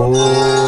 Oh.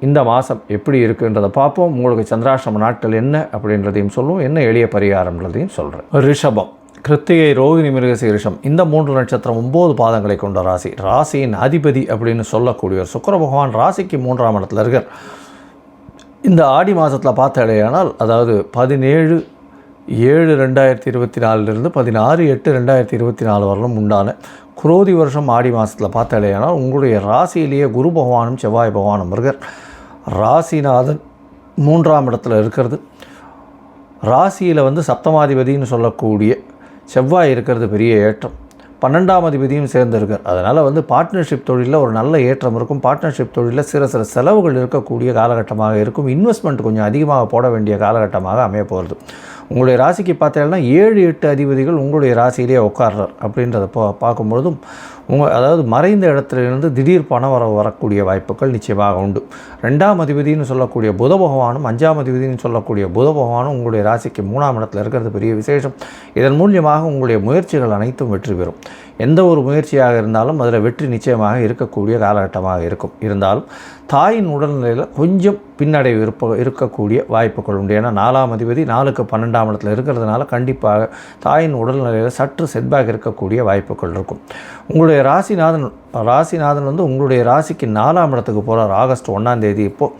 இந்த மாதம் எப்படி இருக்குன்றதை பார்ப்போம். உங்களுக்கு சந்திராசிரம நாட்கள் என்ன அப்படின்றதையும் சொல்லுவோம். என்ன எளிய பரிகாரம்ன்றதையும் சொல்கிறேன் ரிஷபம். கிருத்திகை ரோகிணி மிருகசீரிஷம் இந்த மூன்று நட்சத்திரம் ஒம்பது பாதங்களை கொண்ட ராசி. ராசியின் அதிபதி அப்படின்னு சொல்லக்கூடியவர் சுக்கர பகவான் ராசிக்கு மூன்றாம் இடத்துல இருக்கார். இந்த ஆடி மாதத்தில் பார்த்தாலேயானால் அதாவது பதினேழு ஏழு ரெண்டாயிரத்தி இருபத்தி நாலுலேருந்து பதினாறு எட்டு ரெண்டாயிரத்தி இருபத்தி நாலு வரலும் உண்டான குரோதி வருஷம் ஆடி மாதத்தில் பார்த்தாலேயானால் உங்களுடைய ராசியிலேயே குரு பகவானும் செவ்வாய் பகவானும் இருக்கார் ராசிநாதன் மூன்றாம் இடத்துல இருக்கிறது. ராசியில் வந்து சப்தமாதிபதின்னு சொல்லக்கூடிய செவ்வாய் இருக்கிறது பெரிய ஏற்றம். பன்னெண்டாம் அதிபதியும் சேர்ந்திருக்கார் அதனால் வந்து பார்ட்னர்ஷிப் தொழிலில் ஒரு நல்ல ஏற்றம் இருக்கும். பார்ட்னர்ஷிப் தொழிலில் சில சில செலவுகள் இருக்கக்கூடிய காலகட்டமாக இருக்கும். இன்வெஸ்ட்மெண்ட் கொஞ்சம் அதிகமாக போட வேண்டிய காலகட்டமாக அமைய போகிறது. உங்களுடைய ராசிக்கு பார்த்தீங்கன்னா ஏழு எட்டு அதிபதிகள் உங்களுடைய ராசியிலேயே உட்கார்றார் அப்படின்றத பா பார்க்கும்பொழுதும் உங்கள் அதாவது மறைந்த இடத்துலேருந்து திடீர் பணம் வர வரக்கூடிய வாய்ப்புகள் நிச்சயமாக உண்டு. ரெண்டாம் அதிபதினு சொல்லக்கூடிய புத பகவானும் அஞ்சாம் அதிபதினு சொல்லக்கூடிய புத பகவானும் உங்களுடைய ராசிக்கு மூணாம் இடத்துல இருக்கிறது பெரிய விசேஷம். இதன் மூலியமாக உங்களுடைய முயற்சிகள் அனைத்தும் வெற்றி பெறும். எந்த ஒரு முயற்சியாக இருந்தாலும் அதில் வெற்றி நிச்சயமாக இருக்கக்கூடிய காலகட்டமாக இருக்கும். இருந்தாலும் தாயின் உடல்நிலையில் கொஞ்சம் பின்னடைவு இருப்ப இருக்கக்கூடிய வாய்ப்புகள் உண்டு. ஏன்னா நாலாம் அதிபதி நாலுக்கு பன்னெண்டாம் இடத்துல இருக்கிறதுனால கண்டிப்பாக தாயின் உடல்நிலையில் சற்று செட்பேக் இருக்கக்கூடிய வாய்ப்புகள் இருக்கும். உங்களுடைய ராசிநாதன் ராசிநாதன் வந்து உங்களுடைய ராசிக்கு நாலாம் இடத்துக்கு போகிறார் ஆகஸ்ட் ஒன்றாம் தேதி இப்போது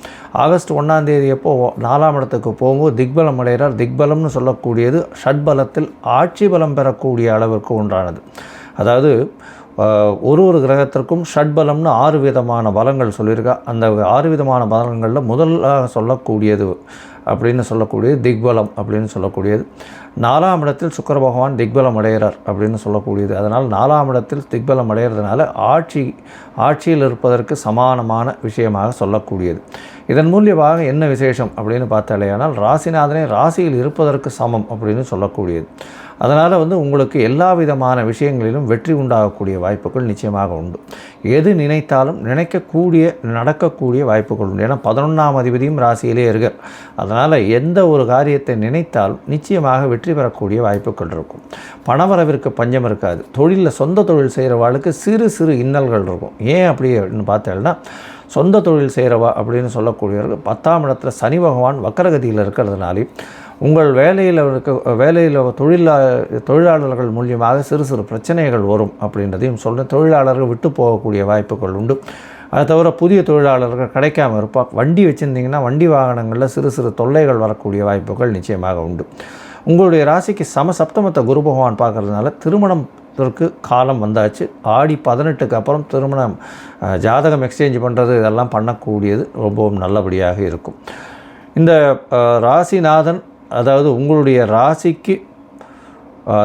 ஆகஸ்ட் ஒன்றாம் தேதி எப்போ நாலாம் இடத்துக்கு போகும்போது திக்பலம் அடைகிறார். திக்பலம்னு சொல்லக்கூடியது ஷட்பலத்தில் ஆட்சி பலம் பெறக்கூடிய அளவிற்கு ஒன்றானது அதாவது ஒரு ஒரு கிரகத்திற்கும் ஷட்பலம்னு ஆறு விதமான பலங்கள் சொல்லியிருக்கா. அந்த ஆறு விதமான பலங்களில் முதலாக சொல்லக்கூடியது அப்படின்னு சொல்லக்கூடியது திக்பலம் அப்படின்னு சொல்லக்கூடியது. நாலாம் இடத்தில் சுக்கர பகவான் திக்பலம் அடைகிறார் அப்படின்னு சொல்லக்கூடியது. அதனால் நாலாம் இடத்தில் திக்பலம் அடைகிறதுனால ஆட்சி ஆட்சியில் இருப்பதற்கு சமானமான விஷயமாக சொல்லக்கூடியது. இதன் மூலியமாக என்ன விசேஷம் அப்படின்னு பார்த்தாலேயானால் ராசிநாதனை ராசியில் இருப்பதற்கு சமம் அப்படின்னு சொல்லக்கூடியது. அதனால் வந்து உங்களுக்கு எல்லா விதமான விஷயங்களிலும் வெற்றி உண்டாகக்கூடிய வாய்ப்புகள் நிச்சயமாக உண்டு. எது நினைத்தாலும் நினைக்கக்கூடிய நடக்கக்கூடிய வாய்ப்புகள் உண்டு. ஏன்னா பதினொன்றாம் அதிபதியும் ராசியிலே இருக்கார். அதனால் எந்த ஒரு காரியத்தை நினைத்தாலும் நிச்சயமாக வெற்றி பெறக்கூடிய வாய்ப்புகள் இருக்கும். பணவரவிற்கு பஞ்சம் இருக்காது. தொழிலில் சொந்த தொழில் செய்கிறவாளுக்கு சிறு சிறு இன்னல்கள் இருக்கும். ஏன் அப்படின்னு பார்த்தேன்னா சொந்த தொழில் செய்கிறவா அப்படின்னு சொல்லக்கூடியவர்கள் பத்தாம் இடத்துல சனி பகவான் வக்கரகதியில் இருக்கிறதுனாலே உங்கள் வேலையில் இருக்க வேலையில் தொழிலா தொழிலாளர்கள் மூலியமாக சிறு சிறு பிரச்சனைகள் வரும் அப்படின்றதையும் சொல்கிறேன் தொழிலாளர்கள் விட்டு போகக்கூடிய வாய்ப்புகள் உண்டு. அதை தவிர புதிய தொழிலாளர்கள் கிடைக்காம இருப்பா வண்டி வச்சுருந்தீங்கன்னா வண்டி வாகனங்களில் சிறு சிறு தொல்லைகள் வரக்கூடிய வாய்ப்புகள் நிச்சயமாக உண்டு. உங்களுடைய ராசிக்கு சம சப்தமத்தை குரு பகவான் பார்க்குறதுனால திருமணத்திற்கு காலம் வந்தாச்சு. ஆடி பதினெட்டுக்கு அப்புறம் திருமணம் ஜாதகம் எக்ஸ்சேஞ்ச் பண்ணுறது இதெல்லாம் பண்ணக்கூடியது ரொம்பவும் நல்லபடியாக இருக்கும். இந்த ராசிநாதன் அதாவது உங்களுடைய ராசிக்கு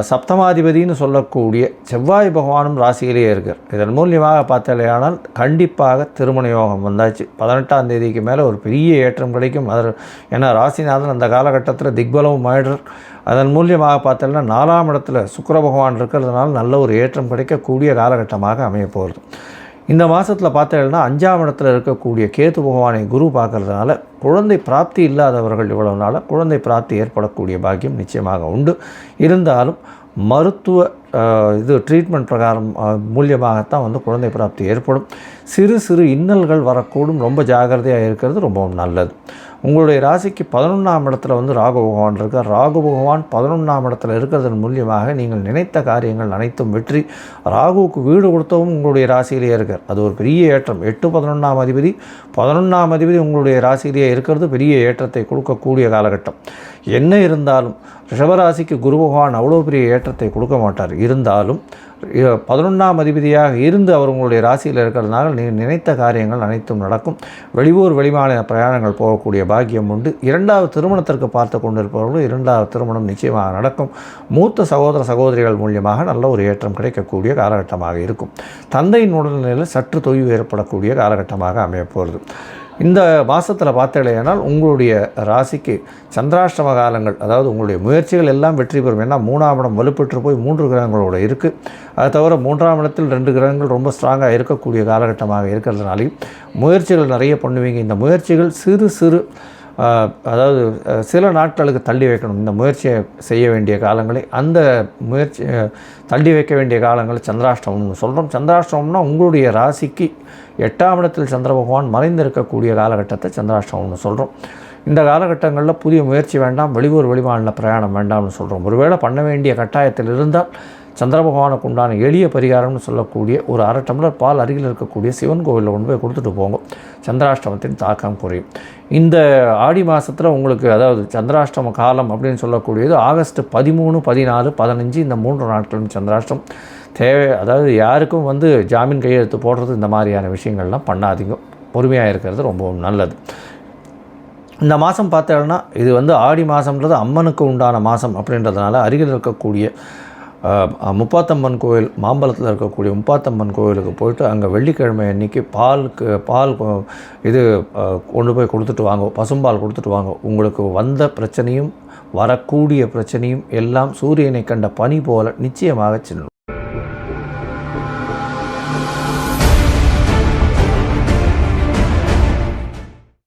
சப்தமாதிபதினு சொல்லக்கூடிய செவ்வாய் பகவானும் ராசியிலேயே இருக்கார். இதன் மூலியமாக பார்த்தாலேயானால் கண்டிப்பாக திருமண யோகம் வந்தாச்சு. பதினெட்டாம் தேதிக்கு மேலே ஒரு பெரிய ஏற்றம் கிடைக்கும். அதில் ஏன்னா ராசிநாதன் அந்த காலகட்டத்தில் திக்பலவும் ஆயிடுறார். அதன் மூலியமாக பார்த்தோம்னா நாலாம் இடத்துல சுக்கர பகவான் இருக்கிறதுனால நல்ல ஒரு ஏற்றம் கிடைக்கக்கூடிய காலகட்டமாக அமைய போகிறது இந்த மாதத்தில் பார்த்தீங்கன்னா அஞ்சாம் இடத்துல இருக்கக்கூடிய கேத்து பகவானை குரு பார்க்கறதுனால குழந்தை பிராப்தி இல்லாதவர்கள் இவ்வளவு நாளாக குழந்தை பிராப்தி ஏற்படக்கூடிய பாக்கியம் நிச்சயமாக உண்டு. இருந்தாலும் மருத்துவ இது ட்ரீட்மெண்ட் பிரகாரம் மூலியமாகத்தான் வந்து குழந்தை பிராப்தி ஏற்படும். சிறு சிறு இன்னல்கள் வரக்கூடும். ரொம்ப ஜாகிரதையாக இருக்கிறது ரொம்பவும் நல்லது. உங்களுடைய ராசிக்கு பதினொன்றாம் இடத்துல வந்து ராகு பகவான் இருக்கார். ராகு பகவான் பதினொன்றாம் இடத்துல இருக்கிறதன் மூலியமாக நீங்கள் நினைத்த காரியங்கள் அனைத்தும் வெற்றி. ராகுவுக்கு வீடு கொடுத்தவும் உங்களுடைய ராசியிலேயே இருக்கார். அது ஒரு பெரிய ஏற்றம். எட்டு பதினொன்றாம் அதிபதி பதினொன்றாம் அதிபதி உங்களுடைய ராசியிலேயே இருக்கிறது. பெரிய ஏற்றத்தை கொடுக்கக்கூடிய காலகட்டம். என்ன இருந்தாலும் ரிஷபராசிக்கு குரு பகவான் அவ்வளோ பெரிய ஏற்றத்தை கொடுக்க மாட்டார். இருந்தாலும் பதினொன்றாம் அதிபதியாக இருந்து அவர் உங்களுடைய ராசியில் இருக்கிறதுனால நீ நினைத்த காரியங்கள் அனைத்தும் நடக்கும். வெளியூர் வெளிமாநில பிரயாணங்கள் போகக்கூடிய பாக்கியம் உண்டு. இரண்டாவது திருமணத்திற்கு பார்த்து கொண்டிருப்பவர்களும் இரண்டாவது திருமணம் நிச்சயமாக நடக்கும். மூத்த சகோதர சகோதரிகள் மூலியமாக நல்ல ஒரு ஏற்றம் கிடைக்கக்கூடிய காலகட்டமாக இருக்கும். தந்தையின் உடல்நிலையில் சற்று தொய்வு ஏற்படக்கூடிய காலகட்டமாக அமையப்போகிறது இந்த மாதத்தில் பார்த்தீங்கன்னா உங்களுடைய ராசிக்கு சந்திராஷ்டம காலங்கள் அதாவது உங்களுடைய முயற்சிகள் எல்லாம் வெற்றி பெறும். ஏன்னா மூணாம் இடம் வலுப்பெற்று போய் மூன்று கிரகங்களோட இருக்குது அது தவிர மூன்றாம் இடத்தில் ரெண்டு கிரகங்கள் ரொம்ப ஸ்ட்ராங்காக இருக்கக்கூடிய காலகட்டமாக இருக்கிறதுனாலையும் முயற்சிகள் நிறைய பண்ணுவீங்க. இந்த முயற்சிகள் சிறு சிறு அதாவது சில நாட்களுக்கு தள்ளி வைக்கணும். இந்த முயற்சியை செய்ய வேண்டிய காலங்களை அந்த முயற்சி தள்ளி வைக்க வேண்டிய காலங்களை சந்திராஷ்டமம்னு சொல்கிறோம் சந்திராஷ்டமம்னா உங்களுடைய ராசிக்கு எட்டாம் இடத்தில் சந்திர பகவான் மறைந்திருக்கக்கூடிய காலகட்டத்தை சந்திராஷ்டமம்னு சொல்கிறோம் இந்த காலகட்டங்களில் புதிய முயற்சி வேண்டாம் வெளியூர் வெளிமாநில பிரயாணம் வேண்டாம்னு சொல்கிறோம் ஒருவேளை பண்ண வேண்டிய கட்டாயத்தில் இருந்தால் சந்திர பகவானுக்கு உண்டான எளிய பரிகாரம்னு சொல்லக்கூடிய ஒரு அரை டம்ளர் பால் அருகில் இருக்கக்கூடிய சிவன் கோவிலில் கொண்டு போய் கொடுத்துட்டு போங்க. சந்திராஷ்டமத்தின் தாக்கம் குறையும். இந்த ஆடி மாதத்தில் உங்களுக்கு அதாவது சந்திராஷ்டம காலம் அப்படின்னு சொல்லக்கூடியது ஆகஸ்ட் பதிமூணு பதினாலு பதினஞ்சு இந்த மூன்று நாட்களும் சந்திராஷ்டம். தேவை அதாவது யாருக்கும் வந்து ஜாமீன் கையெழுத்து போடுறது இந்த மாதிரியான விஷயங்கள்லாம் பண்ணாதீங்க. பொறுமையாக இருக்கிறது ரொம்பவும் நல்லது. இந்த மாதம் பார்த்தோம்னா இது வந்து ஆடி மாதம்ன்றது அம்மனுக்கு உண்டான மாதம் அப்படின்றதுனால அருகில் இருக்கக்கூடிய முப்பாத்தம்மன் கோயில் மாம்பலத்தில் இருக்கக்கூடிய முப்பாத்தம்மன் கோயிலுக்கு போயிட்டு அங்கே வெள்ளிக்கிழமை அன்னைக்கு பாலுக்கு பால் கொ- இது கொண்டு போய் கொடுத்துட்டு வாங்க. பசும்பால் கொடுத்துட்டு வாங்க. உங்களுக்கு வந்த பிரச்சனையும் வரக்கூடிய பிரச்சனையும் எல்லாம் சூரியனை கண்ட பனி போல நிச்சயமாக செல்லும்.